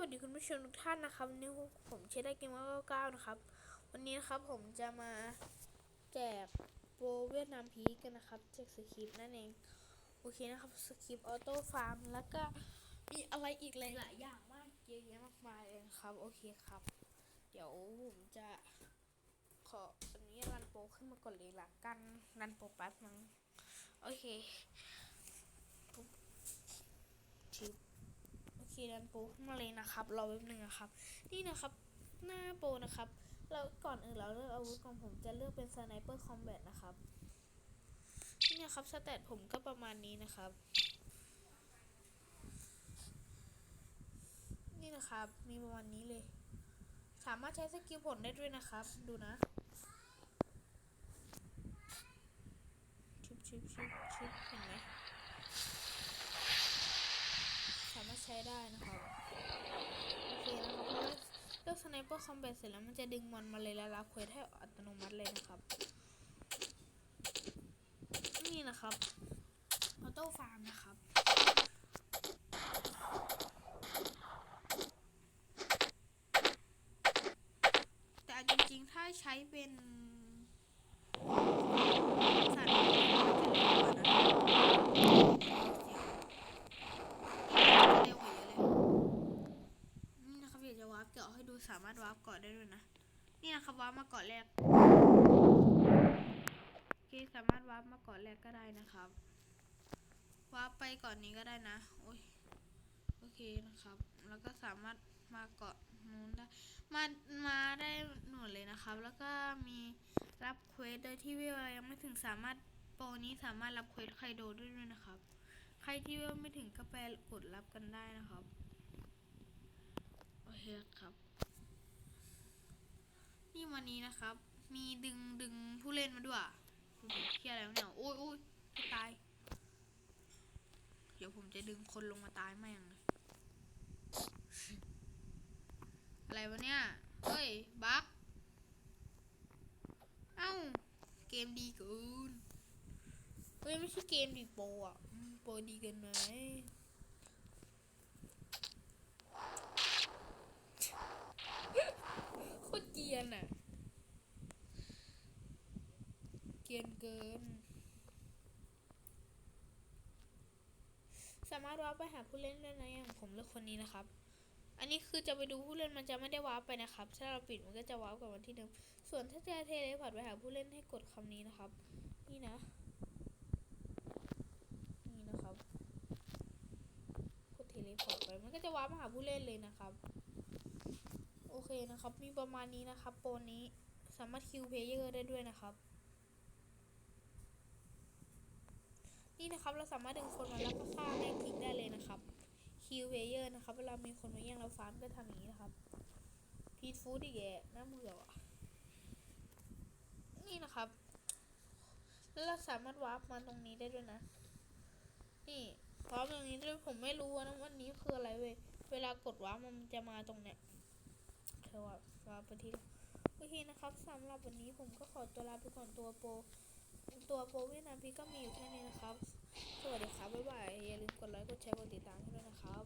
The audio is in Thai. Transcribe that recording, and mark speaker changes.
Speaker 1: วัสดีคุณผู้ชมทุกท่านนะครับวันนี้ผมเชได้เกมว่าเก้านะครับ วันนี้นะครับผมจะมาแจกโปรเวียดนามพีกันนะครับแจกสคริปต์นั่นเองโอเคนะครับสคริปต์ออโต้ฟาร์มแล้วก็มีอะไรอีกหลายๆอย่างมากเยอะแยะมากมายเลยครับโอเคครับ เดี๋ยวผมจะขออันนี้รันโปรขึ้นมาก่อนเลยละกันรันโปรแป๊บนึงโอเคปุ๊บชิป โอเคดันโปรมาเลยนะครับรอแป๊บนึงนะครับ นี่นะครับหน้าโปรนะครับแล้วก่อนอื่นเราเลือกอาวุธของผมจะเลือกเป็นสไนเปอร์คอมแบทนะครับนี่นะครับสเตตผมก็ประมาณนี้นะครับ นี่นะครับมีประมาณนี้เลย สามารถใช้สกิลผลได้ด้วยนะครับ ดูนะชิบชิบชิบชิบเห็นไหม สามารถใช้ ได้นะครับโอเคนะครับพอเลือกสไนเปอร์คอมแบทเสร็จแล้วมันจะดึงมอนมาเลยแล้วรับเควสให้อัตโนมัติเลยนะครับ นี่นะครับออโต้ฟาร์มนะครับแต่จริงๆ ถ้าใช้เป็นสัตว์มันจะเร็วกว่านะ เร็วกว่าเยอะเลย นี่นะครับอยากจะ วาร์ปเกาะให้ดูสามารถวาร์ปเกาะได้ด้วยนะ นี่นะครับวาร์ปมาเกาะแรกโอเคสามารถวาร์ปมาเกาะแรกก็ได้นะครับวาร์ปไปเก่อนนี้ก็ได้นะโอ้ยโอเคนะครับ แล้วก็สามารถมาเกาะนู้นได้มามาได้หน่วยเลยนะครับ แล้วก็มีรับเควสโดยที่เวลายังไม่ถึงสามารถโปรนี้สามารถรับเควสไคโดได้ด้วยนะครับ ใครที่เวลไม่ถึงก็ไปกดรับกันได้นะครับ อเครับ นี่วันนี้นะครับ มีดึงดึงผู้เล่นมาด้วยดูดิเครียดแล้วเนี่ยโอ้ยโอ้ยจะตาย เดี๋ยวผมจะดึงคนลงมาตายแม่งเลยอะไรวะเนี่ย เฮ้ย บั๊กเอ้า เกมดีเกินเฮ้ย ไม่ใช่เกมดีโปรอะอืมโปรดีเกินไหม โคตรเกรียนอะ เกรียนเกิน สามารถวาร์ปไปหาผู้เล่นได้นะอย่างผมเลือกคนนี้นะครับ อันนี้คือจะไปดูผู้เล่นมันจะไม่ได้วาร์ปไปนะครับ ถ้าเราปิดมันก็จะวาร์ปกลับวันที่เดิม ส่วนถ้าจะเทเลพอร์ตไปหาผู้เล่นให้กดคำนี้นะครับ นี่นะ นี่นะครับ กดเทเลพอร์ตไปมันก็จะวาร์ปมาหาผู้เล่นเลยนะครับ โอเคนะครับ มีประมาณนี้นะครับ โปรนี้สามารถคิวเพลเยอร์ได้ด้วยนะครับ นี่นะครับเราสามารถดึงคนมาแล้วก็ฆ่าแมงทิ้งได้เลยนะครับคิวเพเยอร์นะครับ เวลามีคนมาแย่งเราฟาร์มก็ทำอย่างนี้นะครับพีทฟูดอีกแกน่าเบื่อว่ะนี่นะครับแล้วเราสามารถวาร์ปมาตรงนี้ได้ด้วยนะ นี่วาร์ปตรงนี้ด้วยผมไม่รู้นะวันนี้คืออะไรเว้ยเวลากดวาร์ปมันจะมาตรงเนี้ยเธอว่าวาร์ปไปที่โอเคนะครับสำหรับวันนี้ผมก็ขอตัวลาไปก่อนตัวโปร ตัวโปรเวียดนามพีก็มีอยู่แค่นี้นะครับ สวัสดีครับ บ๊ายบาย อย่าลืมกดไลค์ กดแชร์ กดติดตามให้ด้วยนะครับ